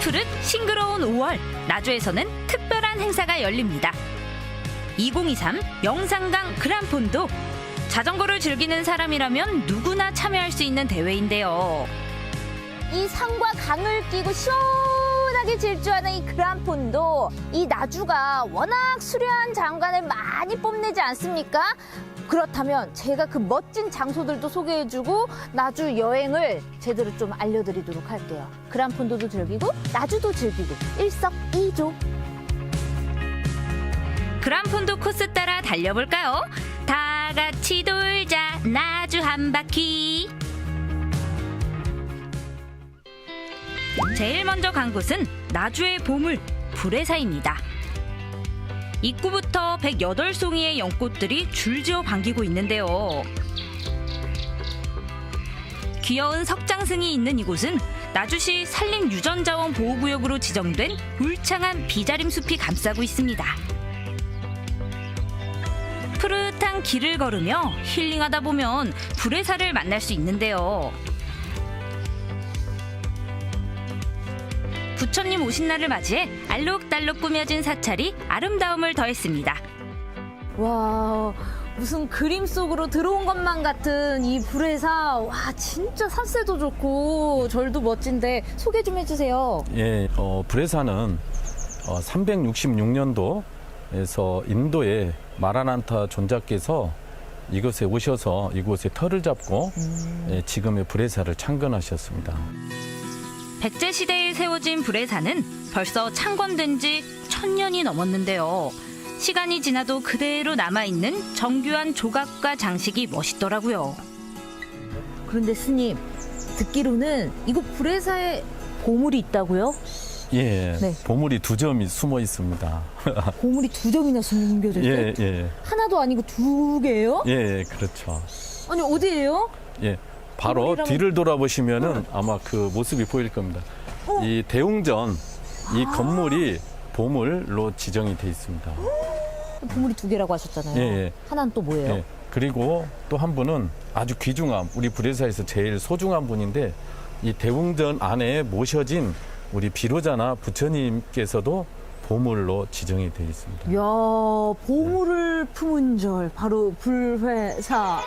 푸릇 싱그러운 5월 나주에서는 특별한 행사가 열립니다. 2023 영산강 그란폰도 자전거를 즐기는 사람이라면 누구나 참여할 수 있는 대회인데요. 이 산과 강을 끼고 시원하게 질주하는 이 그란폰도 이 나주가 워낙 수려한 장관을 많이 뽐내지 않습니까? 그렇다면 제가 그 멋진 장소들도 소개해주고 나주 여행을 제대로 좀 알려드리도록 할게요. 그란폰도도 즐기고 나주도 즐기고 일석이조. 그란폰도 코스 따라 달려볼까요? 다 같이 돌자 나주 한 바퀴. 제일 먼저 간 곳은 나주의 보물 불회사입니다. 입구부터 108송이의 연꽃들이 줄지어 반기고 있는데요. 귀여운 석장승이 있는 이곳은 나주시 산림유전자원보호구역으로 지정된 울창한 비자림 숲이 감싸고 있습니다. 푸릇한 길을 걸으며 힐링하다 보면 불회사를 만날 수 있는데요. 부처님 오신 날을 맞이해 알록달록 꾸며진 사찰이 아름다움을 더했습니다. 와 무슨 그림 속으로 들어온 것만 같은 이 불회사 와 진짜 산세도 좋고 절도 멋진데 소개 좀 해주세요. 예, 어, 브레사는 어, 366년도에서 인도의 마라난타 존자께서 이곳에 오셔서 이곳에 터를 잡고 예, 지금의 브레사를 창건하셨습니다. 백제 시대에 세워진 불회사는 벌써 창건된 지 천년이 넘었는데요. 시간이 지나도 그대로 남아있는 정교한 조각과 장식이 멋있더라고요. 그런데 스님 듣기로는 이곳 불회사에 보물이 있다고요? 예, 네. 보물이 두 점이 숨어 있습니다. 보물이 두 점이나 숨겨져 있어요? 예, 예, 하나도 아니고 두 개예요? 예, 예, 그렇죠. 아니 어디예요? 예, 바로 뒤를 돌아보시면은 아마 그 모습이 보일 겁니다. 이 대웅전 이 건물이 보물로 지정이 돼 있습니다. 보물이 두 개라고 하셨잖아요. 예, 예. 하나는 또 뭐예요? 예, 그리고 또 한 분은 아주 귀중한 우리 불회사에서 제일 소중한 분인데 이 대웅전 안에 모셔진 우리 비로자나 부처님께서도 보물로 지정이 되어 있습니다. 이야 보물을 품은 절 바로 불회사.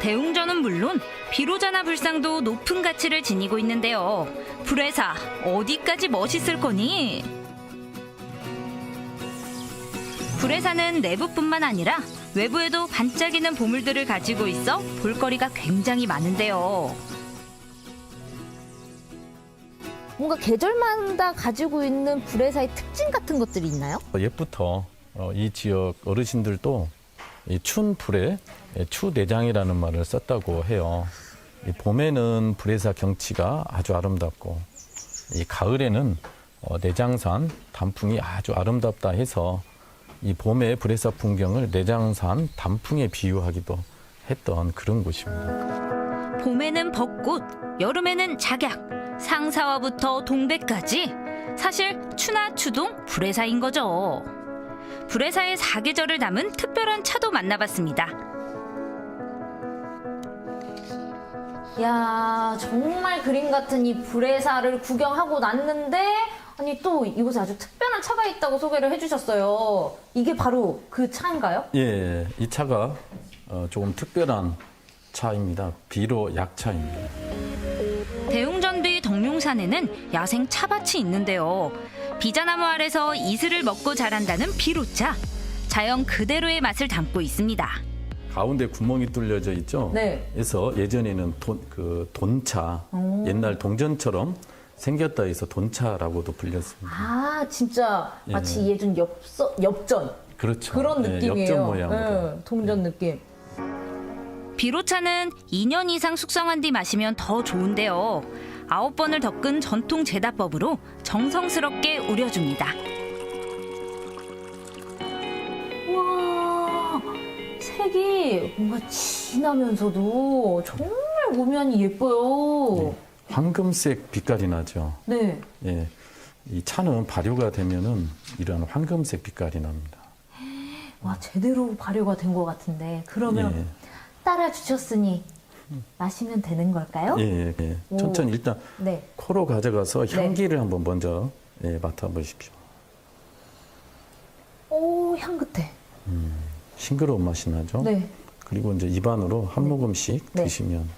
대웅전은 물론 비로자나 불상도 높은 가치를 지니고 있는데요. 불회사 어디까지 멋있을 거니? 불회사는 내부뿐만 아니라 외부에도 반짝이는 보물들을 가지고 있어 볼거리가 굉장히 많은데요. 뭔가 계절마다 가지고 있는 불회사의 특징 같은 것들이 있나요? 옛부터 어, 이 지역 어르신들도 이 추운 불에 예, 추내장이라는 말을 썼다고 해요. 이 봄에는 불회사 경치가 아주 아름답고 이 가을에는 어, 내장산 단풍이 아주 아름답다 해서 이 봄의 불회사 풍경을 내장산 단풍에 비유하기도 했던 그런 곳입니다. 봄에는 벚꽃, 여름에는 작약, 상사화부터 동백까지 사실 추나 추동 불회사인 거죠. 불회사의 사계절을 담은 특별한 차도 만나봤습니다. 야 정말 그림 같은 이 불회사를 구경하고 났는데 아니 또 이곳에 아주 특별한 차가 있다고 소개를 해주셨어요. 이게 바로 그 차인가요? 예, 이 차가 어, 조금 특별한 차입니다. 비로 약차입니다. 대웅전 뒤 덕룡산에는 야생 차밭이 있는데요. 비자나무 아래서 이슬을 먹고 자란다는 비로차. 자연 그대로의 맛을 담고 있습니다. 가운데 구멍이 뚫려져 있죠. 네. 그래서 예전에는 돈, 그 돈차, 옛날 동전처럼 생겼다 해서 돈차라고도 불렸습니다. 아 진짜 예. 마치 예전 엽서, 엽전 그렇죠. 그런 예, 느낌이에요. 역전 모양으로. 예, 동전 느낌. 비로차는 2년 이상 숙성한 뒤 마시면 더 좋은데요. 아홉 번을 덮은 전통 제다법으로 정성스럽게 우려줍니다. 와 색이 뭔가 진하면서도 정말 오면이 예뻐요. 황금색 빛깔이 나죠. 네. 예. 이 차는 발효가 되면은 이런 황금색 빛깔이 납니다. 와 제대로 발효가 된 것 같은데 그러면 예. 따라 주셨으니 마시면 되는 걸까요? 예, 예, 예. 오. 천천히 일단 네. 코로 가져가서 향기를 한번 먼저 예, 맡아보십시오. 오, 향긋해. 싱그러운 맛이 나죠? 네. 그리고 이제 입안으로 한 모금씩 네. 드시면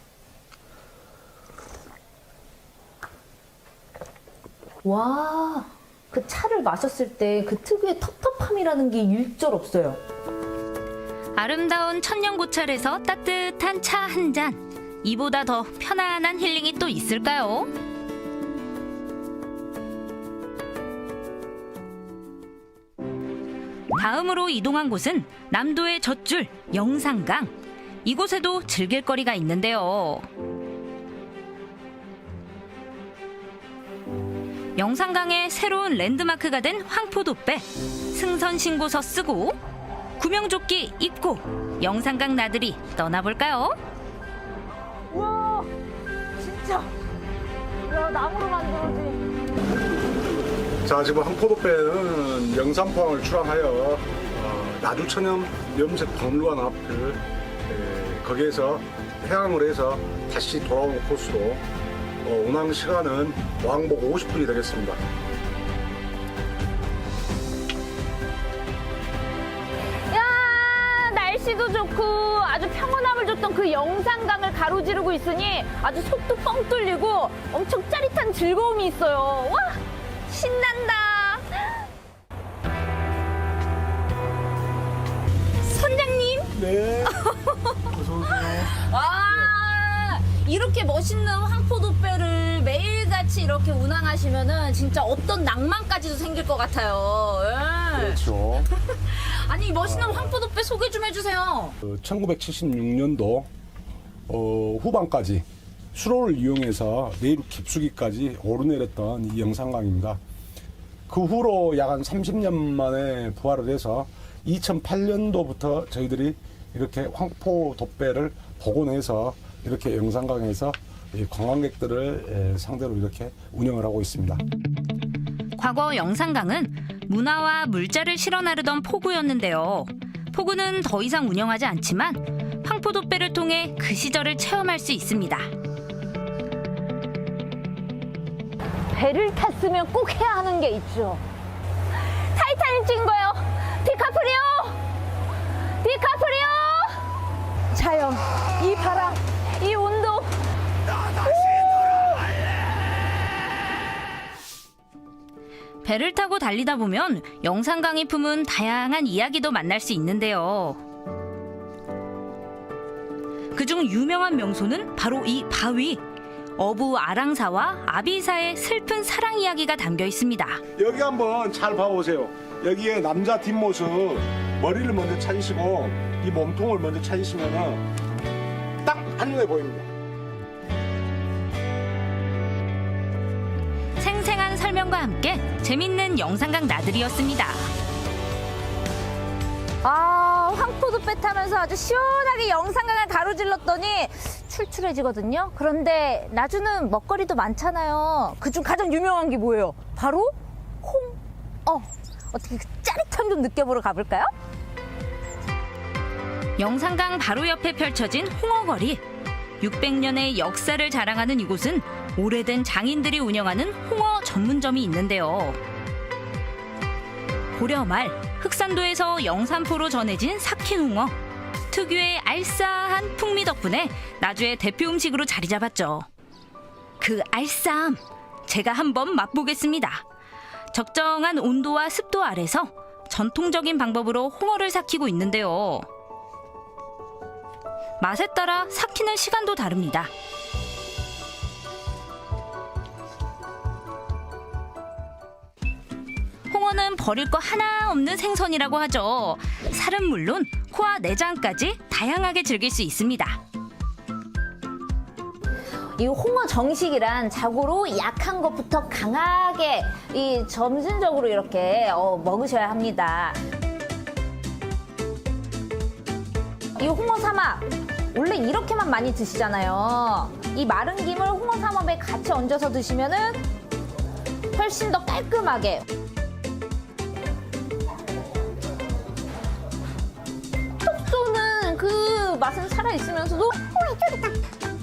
와, 그 차를 마셨을 때 그 특유의 텁텁함이라는 게 일절 없어요. 아름다운 천년 고찰에서 따뜻한 차 한 잔. 이보다 더 편안한 힐링이 또 있을까요? 다음으로 이동한 곳은 남도의 젖줄 영산강. 이곳에도 즐길 거리가 있는데요. 영산강의 새로운 랜드마크가 된 황포도배 승선 신고서 쓰고 구명조끼 입고 영산강 나들이 떠나볼까요? 와, 진짜. 야, 나무로 만들어진. 자 지금 황포도배는 영산포항을 출항하여 어, 나주천연 염색 박물관 앞을 에, 거기에서 해항을 해서 다시 돌아오는 코스로 어, 운항 시간은 왕복 50분이 되겠습니다. 날씨도 좋고 아주 평온함을 줬던 그 영산강을 가로지르고 있으니 아주 속도 뻥 뚫리고 엄청 짜릿한 즐거움이 있어요. 와, 신난다. 선장님. 네. 어서 오세요. 아, 이렇게 멋있는 매일 같이 이렇게 운항하시면은 진짜 어떤 낭만까지도 생길 것 같아요. 예. 그렇죠. 아니, 이 멋있는 황포도배 소개 좀 해주세요. 1976년도 어, 후반까지 수로를 이용해서 내륙 깊숙이까지 오르내렸던 이 영산강입니다. 그 후로 약 한 30년 만에 부활을 해서 2008년도부터 저희들이 이렇게 황포 돛배를 복원해서 이렇게 영산강에서 이 관광객들을 에, 상대로 이렇게 운영을 하고 있습니다. 과거 영산강은 문화와 물자를 실어 나르던 포구였는데요. 포구는 더 이상 운영하지 않지만 황포도배를 통해 그 시절을 체험할 수 있습니다. 배를 탔으면 꼭 해야 하는 게 있죠. 타이타닉 찍은 거예요. 디카프리오! 배를 타고 달리다 보면 영산 강이 품은 다양한 이야기도 만날 수 있는데요. 그중 유명한 명소는 바로 이 바위. 어부 아랑사와 아비사의 슬픈 사랑 이야기가 담겨 있습니다. 여기 한번 잘 봐보세요. 여기에 남자 뒷모습 머리를 먼저 찾으시고 이 몸통을 먼저 찾으시면은 딱 한눈에 보입니다. 설명과 함께 재밌는 영산강 나들이였습니다. 아, 황포도 배 타면서 아주 시원하게 영산강을 가로질렀더니 출출해지거든요. 그런데 나주는 먹거리도 많잖아요. 그중 가장 유명한 게 뭐예요? 바로 홍어. 어떻게 그 짜릿함 좀 느껴보러 가볼까요? 영산강 바로 옆에 펼쳐진 홍어거리. 600년의 역사를 자랑하는 이곳은 오래된 장인들이 운영하는 홍어 전문점이 있는데요. 고려 말 흑산도에서 영산포로 전해진 삭힌 홍어. 특유의 알싸한 풍미 덕분에 나주의 대표 음식으로 자리 잡았죠. 그 알싸함 제가 한번 맛보겠습니다. 적정한 온도와 습도 아래서 전통적인 방법으로 홍어를 삭히고 있는데요. 맛에 따라 삭히는 시간도 다릅니다. 홍어는 버릴 거 하나 없는 생선이라고 하죠. 살은 물론 코와 내장까지 다양하게 즐길 수 있습니다. 이 홍어 정식이란 자고로 약한 것부터 강하게 이 점진적으로 이렇게 어, 먹으셔야 합니다. 이 홍어 삼합 원래 이렇게만 많이 드시잖아요. 이 마른 김을 홍어 삼합에 같이 얹어서 드시면은 훨씬 더 깔끔하게 맛은 살아 있으면서도 어, 쫄깃다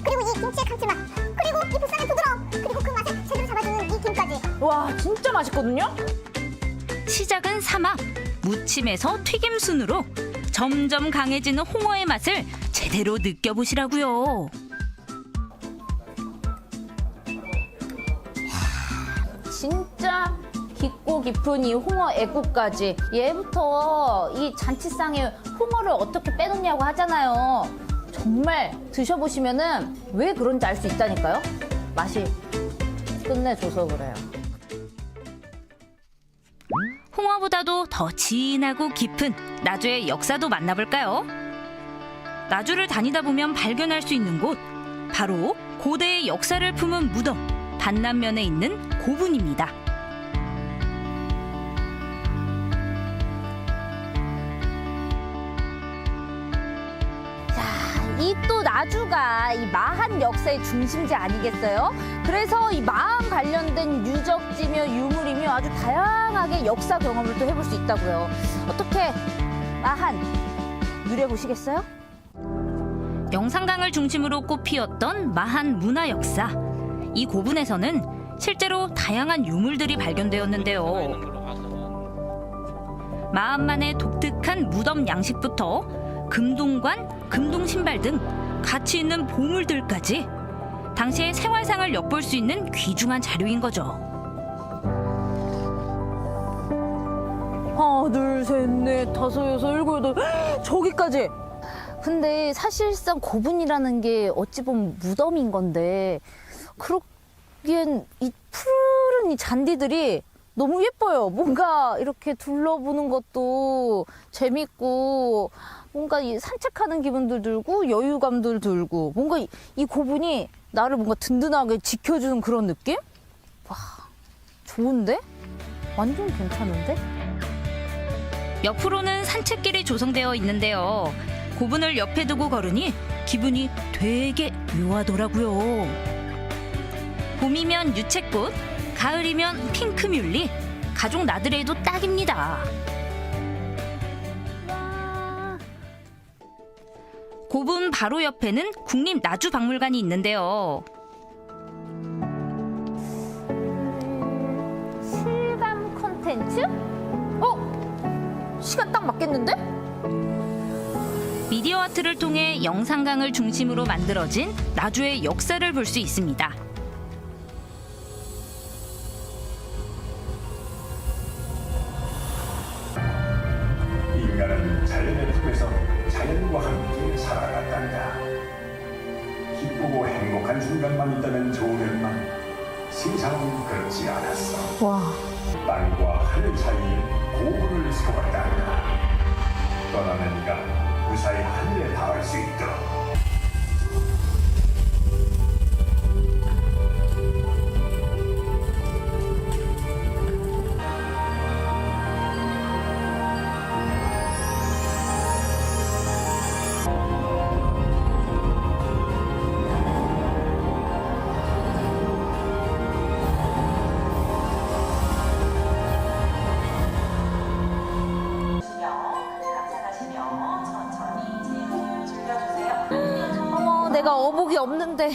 그리고 이 김치의 감칠맛 그리고 이 보쌈의 부드러움 그리고 그 맛을 제대로 잡아주는 이 김까지 와 진짜 맛있거든요. 시작은 사막, 무침에서 튀김 순으로 점점 강해지는 홍어의 맛을 제대로 느껴보시라고요. 깊은 이 홍어 애국까지 얘부터 이 잔치상에 홍어를 어떻게 빼놓냐고 하잖아요. 정말 드셔보시면은 왜 그런지 알 수 있다니까요. 맛이 끝내줘서 그래요. 홍어보다도 더 진하고 깊은 나주의 역사도 만나볼까요? 나주를 다니다 보면 발견할 수 있는 곳 바로 고대의 역사를 품은 무덤 반남면에 있는 고분입니다. 이 또 나주가 이 마한 역사의 중심지 아니겠어요? 그래서 이 마한 관련된 유적지며 유물이며 아주 다양하게 역사 경험을 또 해볼 수 있다고요. 어떻게 마한 누려보시겠어요? 영산강을 중심으로 꽃피었던 마한 문화 역사. 이 고분에서는 실제로 다양한 유물들이 발견되었는데요. 마한만의 독특한 무덤 양식부터 금동관, 금동 신발 등 가치 있는 보물들까지 당시의 생활상을 엿볼 수 있는 귀중한 자료인 거죠. 하나, 둘, 셋, 넷, 다섯, 여섯, 일곱, 여덟, 헉, 저기까지. 근데 사실상 고분이라는 게 어찌 보면 무덤인 건데, 그러기엔 이 푸른 이 잔디들이 너무 예뻐요. 뭔가 이렇게 둘러보는 것도 재밌고, 뭔가 이 산책하는 기분도 들고, 여유감도 들고, 뭔가 이, 이 고분이 나를 뭔가 든든하게 지켜주는 그런 느낌? 와, 좋은데? 완전 괜찮은데? 옆으로는 산책길이 조성되어 있는데요. 고분을 옆에 두고 걸으니 기분이 되게 묘하더라고요. 봄이면 유채꽃, 가을이면 핑크뮬리, 가족 나들이에도 딱입니다. 고분 바로 옆에는 국립나주박물관이 있는데요. 실감 콘텐츠? 어? 시간 딱 맞겠는데? 미디어 아트를 통해 영상강을 중심으로 만들어진 나주의 역사를 볼 수 있습니다. 자연과 함께 살아갔단다. 기쁘고 행복한 순간만 있다면 좋으련만 세상은 그렇지 않았어. 와. 땅과 하늘 사이에 고분을 세웠단다. 떠나는 이가 무사히 하늘에 닿을 수 있도록. 없는데.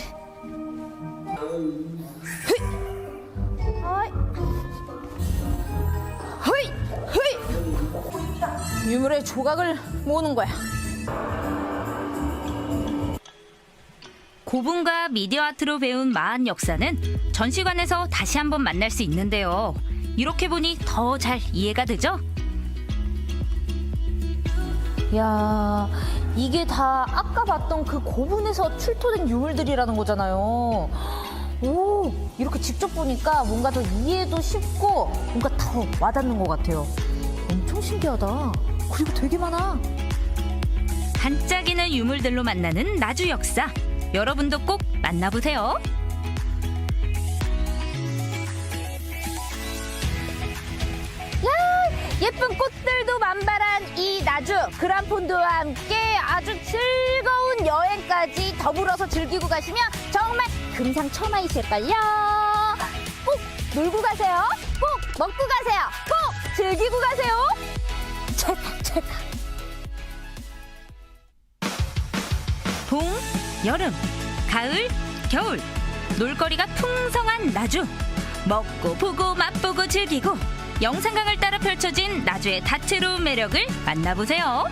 휘! 휘! 유물의 조각을 모으는 거야. 고분과 미디어 아트로 배운 마한 역사는 전시관에서 다시 한번 만날 수 있는데요. 이렇게 보니 더 잘 이해가 되죠? 야, 이게 다 아까 봤던 그 고분에서 출토된 유물들이라는 거잖아요. 오, 이렇게 직접 보니까 뭔가 더 이해도 쉽고 뭔가 더 와닿는 것 같아요. 엄청 신기하다. 그리고 되게 많아. 반짝이는 유물들로 만나는 나주 역사. 여러분도 꼭 만나보세요. 예쁜 꽃 만발한 이 나주 그란폰도와 함께 아주 즐거운 여행까지 더불어서 즐기고 가시면 정말 금상첨화이실걸요. 꼭 놀고 가세요. 꼭 먹고 가세요. 꼭 즐기고 가세요. 찰칵 찰칵. 봄, 여름, 가을, 겨울 놀거리가 풍성한 나주 먹고 보고 맛보고 즐기고 영산강을 따라 펼쳐진 나주의 다채로운 매력을 만나보세요.